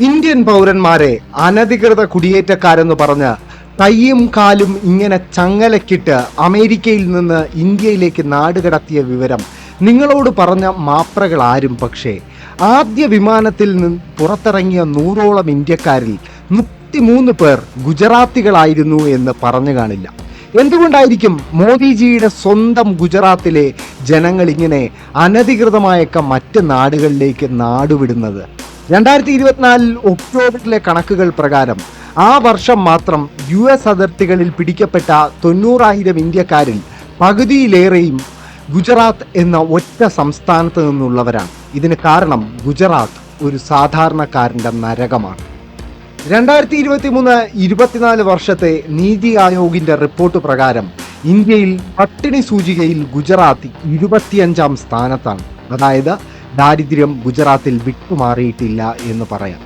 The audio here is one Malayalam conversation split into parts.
ഇന്ത്യൻ പൗരന്മാരെ അനധികൃത കുടിയേറ്റക്കാരെന്ന് പറഞ്ഞ് കയ്യും കാലും ഇങ്ങനെ ചങ്ങലക്കിട്ട് അമേരിക്കയിൽ നിന്ന് ഇന്ത്യയിലേക്ക് നാടുകടത്തിയ വിവരം നിങ്ങളോട് പറഞ്ഞ മാപ്രകൾ ആരും പക്ഷേ. ആദ്യ വിമാനത്തിൽ നിന്ന് പുറത്തിറങ്ങിയ നൂറോളം ഇന്ത്യക്കാരിൽ മുപ്പത്തിമൂന്ന് പേർ ഗുജറാത്തികളായിരുന്നു എന്ന് പറഞ്ഞു കാണില്ല. എന്തുകൊണ്ടായിരിക്കും മോദിജിയുടെ സ്വന്തം ഗുജറാത്തിലെ ജനങ്ങൾ ഇങ്ങനെ അനധികൃതമായൊക്കെ മറ്റ് നാടുകളിലേക്ക് നാടുവിടുന്നത്? രണ്ടായിരത്തി ഇരുപത്തിനാലിൽ ഒക്ടോബറിലെ കണക്കുകൾ പ്രകാരം ആ വർഷം മാത്രം യു എസ് അതിർത്തികളിൽ പിടിക്കപ്പെട്ട തൊണ്ണൂറായിരം ഇന്ത്യക്കാരിൽ പകുതിയിലേറെയും ഗുജറാത്ത് എന്ന ഒറ്റ സംസ്ഥാനത്ത് നിന്നുള്ളവരാണ്. ഇതിന് കാരണം ഗുജറാത്ത് ഒരു സാധാരണക്കാരന്റെ നരകമാണ്. രണ്ടായിരത്തി ഇരുപത്തി മൂന്ന് ഇരുപത്തിനാല് വർഷത്തെ നീതി ആയോഗിന്റെ റിപ്പോർട്ട് പ്രകാരം ഇന്ത്യയിൽ പട്ടിണി സൂചികയിൽ ഗുജറാത്ത് ഇരുപത്തിയഞ്ചാം സ്ഥാനത്താണ്. അതായത് ദാരിദ്ര്യം ഗുജറാത്തിൽ വിട്ടുമാറിയിട്ടില്ല എന്ന് പറയാം.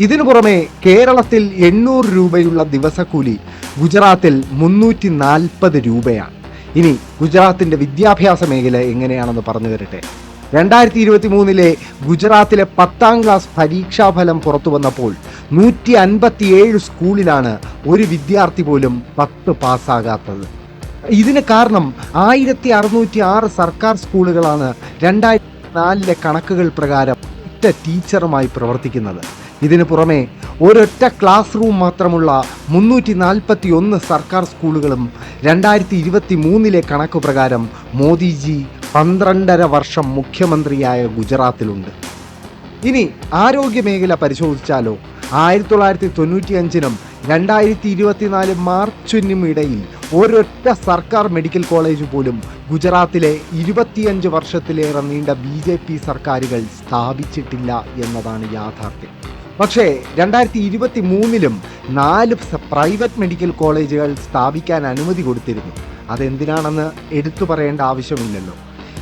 ഇതിനു പുറമെ കേരളത്തിൽ എണ്ണൂറ് രൂപയുള്ള ദിവസക്കൂലി ഗുജറാത്തിൽ മുന്നൂറ്റി നാൽപ്പത് രൂപയാണ്. ഇനി ഗുജറാത്തിന്റെ വിദ്യാഭ്യാസ മേഖല എങ്ങനെയാണെന്ന് പറഞ്ഞു തരട്ടെ. രണ്ടായിരത്തി ഇരുപത്തി മൂന്നിലെ ഗുജറാത്തിലെ പത്താം ക്ലാസ് പരീക്ഷാഫലം പുറത്തു വന്നപ്പോൾ നൂറ്റി അൻപത്തിയേഴ് സ്കൂളിലാണ് ഒരു വിദ്യാർത്ഥി പോലും പത്ത് പാസ്സാകാത്തത്. ഇതിന് കാരണം ആയിരത്തി അറുന്നൂറ്റി ആറ് സർക്കാർ സ്കൂളുകളാണ് രണ്ടായിരത്തി നാലിലെ കണക്കുകൾ പ്രകാരം ഒറ്റ ടീച്ചറുമായി പ്രവർത്തിക്കുന്നത്. ഇതിനു പുറമെ ഒരൊറ്റ ക്ലാസ് റൂം മാത്രമുള്ള മുന്നൂറ്റി നാൽപ്പത്തി ഒന്ന് സർക്കാർ സ്കൂളുകളും രണ്ടായിരത്തി ഇരുപത്തി മൂന്നിലെ കണക്ക് പ്രകാരം മോദിജി പന്ത്രണ്ടര വർഷം മുഖ്യമന്ത്രിയായ ഗുജറാത്തിലുണ്ട്. ഇനി ആരോഗ്യ മേഖല പരിശോധിച്ചാലോ ആയിരത്തി തൊള്ളായിരത്തി തൊണ്ണൂറ്റി അഞ്ചിനും രണ്ടായിരത്തി ഇരുപത്തിനാല് മാർച്ചിനും ഇടയിൽ ഒരൊറ്റ സർക്കാർ മെഡിക്കൽ കോളേജ് പോലും ഗുജറാത്തിലെ ഇരുപത്തിയഞ്ച് വർഷത്തിലേറെ നീണ്ട ബി ജെ പി സർക്കാരുകൾ സ്ഥാപിച്ചിട്ടില്ല എന്നതാണ് യാഥാർത്ഥ്യം. പക്ഷേ രണ്ടായിരത്തി ഇരുപത്തി മൂന്നിലും നാല് പ്രൈവറ്റ് മെഡിക്കൽ കോളേജുകൾ സ്ഥാപിക്കാൻ അനുമതി കൊടുത്തിരുന്നു. അതെന്തിനാണെന്ന് എടുത്തു പറയേണ്ട ആവശ്യമില്ലല്ലോ.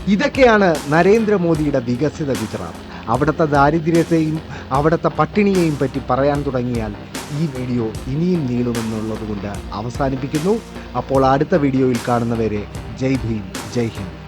ഇതൊക്കെയാണ് നരേന്ദ്രമോദിയുടെ വികസിത ഗുജറാത്ത്. അവിടുത്തെ ദാരിദ്ര്യത്തെയും അവിടുത്തെ പട്ടിണിയെയും പറ്റി പറയാൻ തുടങ്ങിയാൽ ഈ വീഡിയോ ഇനിയും നീളുമെന്നുള്ളതുകൊണ്ട് അവസാനിപ്പിക്കുന്നു. അപ്പോൾ അടുത്ത വീഡിയോയിൽ കാണുന്നവരെ ജയ് ഭീം ജയ് ഹിന്ദ്.